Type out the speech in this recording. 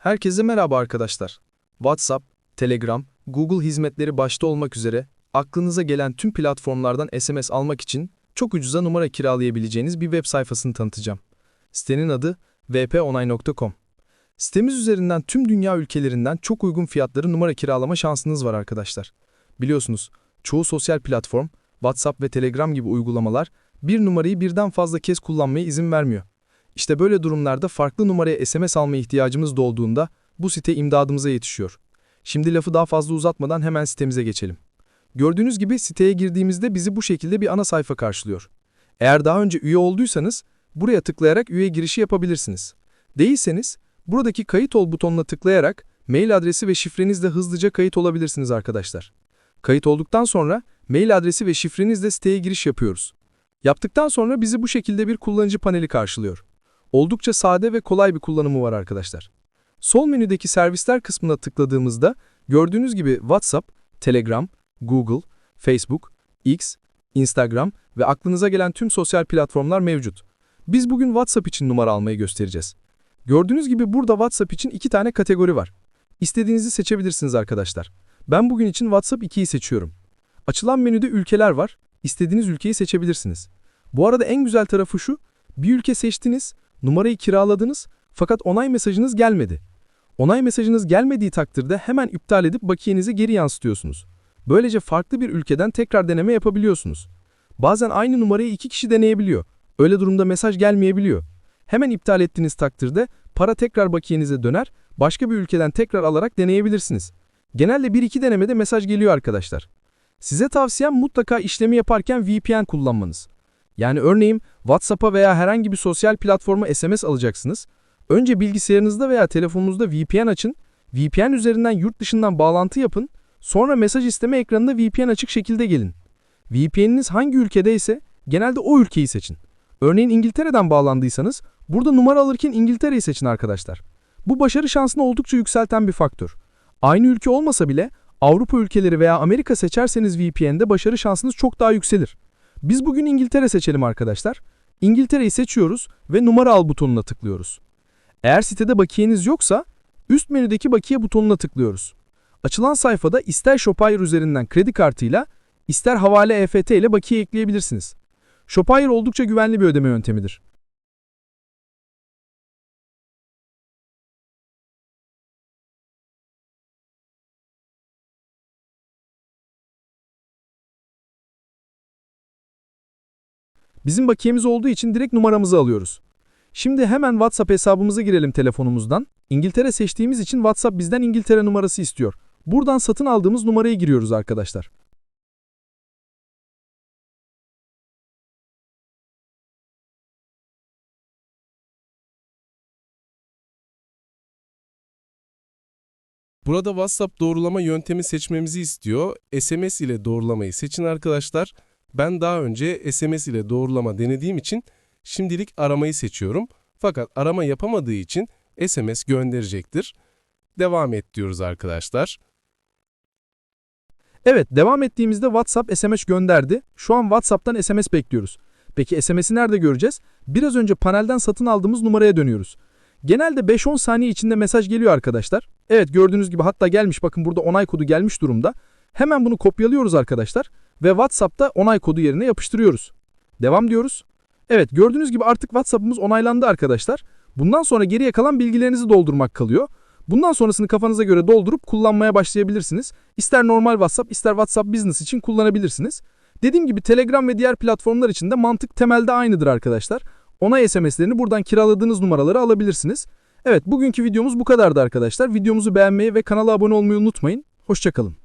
Herkese merhaba arkadaşlar. WhatsApp, Telegram, Google hizmetleri başta olmak üzere aklınıza gelen tüm platformlardan SMS almak için çok ucuza numara kiralayabileceğiniz bir web sayfasını tanıtacağım. Sitenin adı vponline.com. Sitemiz üzerinden tüm dünya ülkelerinden çok uygun fiyatları numara kiralama şansınız var arkadaşlar. Biliyorsunuz, çoğu sosyal platform, WhatsApp ve Telegram gibi uygulamalar bir numarayı birden fazla kez kullanmaya izin vermiyor. İşte böyle durumlarda farklı numaraya SMS alma ihtiyacımız doğduğunda bu site imdadımıza yetişiyor. Şimdi lafı daha fazla uzatmadan hemen sitemize geçelim. Gördüğünüz gibi siteye girdiğimizde bizi bu şekilde bir ana sayfa karşılıyor. Eğer daha önce üye olduysanız buraya tıklayarak üye girişi yapabilirsiniz. Değilseniz buradaki kayıt ol butonuna tıklayarak mail adresi ve şifrenizle hızlıca kayıt olabilirsiniz arkadaşlar. Kayıt olduktan sonra mail adresi ve şifrenizle siteye giriş yapıyoruz. Yaptıktan sonra bizi bu şekilde bir kullanıcı paneli karşılıyor. Oldukça sade ve kolay bir kullanımı var arkadaşlar. Sol menüdeki servisler kısmına tıkladığımızda gördüğünüz gibi WhatsApp, Telegram, Google, Facebook, X, Instagram ve aklınıza gelen tüm sosyal platformlar mevcut. Biz bugün WhatsApp için numara almayı göstereceğiz. Gördüğünüz gibi burada WhatsApp için iki tane kategori var. İstediğinizi seçebilirsiniz arkadaşlar. Ben bugün için WhatsApp 2'yi seçiyorum. Açılan menüde ülkeler var. İstediğiniz ülkeyi seçebilirsiniz. Bu arada en güzel tarafı şu, bir ülke seçtiniz, numarayı kiraladınız fakat onay mesajınız gelmedi. Onay mesajınız gelmediği takdirde hemen iptal edip bakiyenizi geri yansıtıyorsunuz. Böylece farklı bir ülkeden tekrar deneme yapabiliyorsunuz. Bazen aynı numarayı iki kişi deneyebiliyor. Öyle durumda mesaj gelmeyebiliyor. Hemen iptal ettiğiniz takdirde para tekrar bakiyenize döner, başka bir ülkeden tekrar alarak deneyebilirsiniz. Genelde 1-2 denemede mesaj geliyor arkadaşlar. Size tavsiyem mutlaka işlemi yaparken VPN kullanmanız. Yani örneğin WhatsApp'a veya herhangi bir sosyal platforma SMS alacaksınız. Önce bilgisayarınızda veya telefonunuzda VPN açın, VPN üzerinden yurt dışından bağlantı yapın, sonra mesaj isteme ekranında VPN açık şekilde gelin. VPN'iniz hangi ülkedeyse genelde o ülkeyi seçin. Örneğin İngiltere'den bağlandıysanız burada numara alırken İngiltere'yi seçin arkadaşlar. Bu başarı şansını oldukça yükselten bir faktör. Aynı ülke olmasa bile Avrupa ülkeleri veya Amerika seçerseniz VPN'de başarı şansınız çok daha yükselir. Biz bugün İngiltere seçelim arkadaşlar. İngiltere'yi seçiyoruz ve numara al butonuna tıklıyoruz. Eğer sitede bakiyeniz yoksa üst menüdeki bakiye butonuna tıklıyoruz. Açılan sayfada ister Shopify üzerinden kredi kartıyla ister havale EFT ile bakiye ekleyebilirsiniz. Shopify oldukça güvenli bir ödeme yöntemidir. Bizim bakiyemiz olduğu için direkt numaramızı alıyoruz. Şimdi hemen WhatsApp hesabımıza girelim telefonumuzdan. İngiltere seçtiğimiz için WhatsApp bizden İngiltere numarası istiyor. Buradan satın aldığımız numarayı giriyoruz arkadaşlar. Burada WhatsApp doğrulama yöntemi seçmemizi istiyor. SMS ile doğrulamayı seçin arkadaşlar. Ben daha önce SMS ile doğrulama denediğim için şimdilik aramayı seçiyorum. Fakat arama yapamadığı için SMS gönderecektir. Devam et diyoruz arkadaşlar. Evet, devam ettiğimizde WhatsApp SMS gönderdi. Şu an WhatsApp'tan SMS bekliyoruz. Peki SMS'i nerede göreceğiz? Biraz önce panelden satın aldığımız numaraya dönüyoruz. Genelde 5-10 saniye içinde mesaj geliyor arkadaşlar. Evet gördüğünüz gibi hatta gelmiş bakın burada onay kodu gelmiş durumda. Hemen bunu kopyalıyoruz arkadaşlar ve WhatsApp'ta onay kodu yerine yapıştırıyoruz. Devam diyoruz. Evet gördüğünüz gibi artık WhatsApp'ımız onaylandı arkadaşlar. Bundan sonra geriye kalan bilgilerinizi doldurmak kalıyor. Bundan sonrasını kafanıza göre doldurup kullanmaya başlayabilirsiniz. İster normal WhatsApp ister WhatsApp Business için kullanabilirsiniz. Dediğim gibi Telegram ve diğer platformlar için de mantık temelde aynıdır arkadaşlar. Onay SMS'lerini buradan kiraladığınız numaraları alabilirsiniz. Evet bugünkü videomuz bu kadardı arkadaşlar. Videomuzu beğenmeyi ve kanala abone olmayı unutmayın. Hoşçakalın.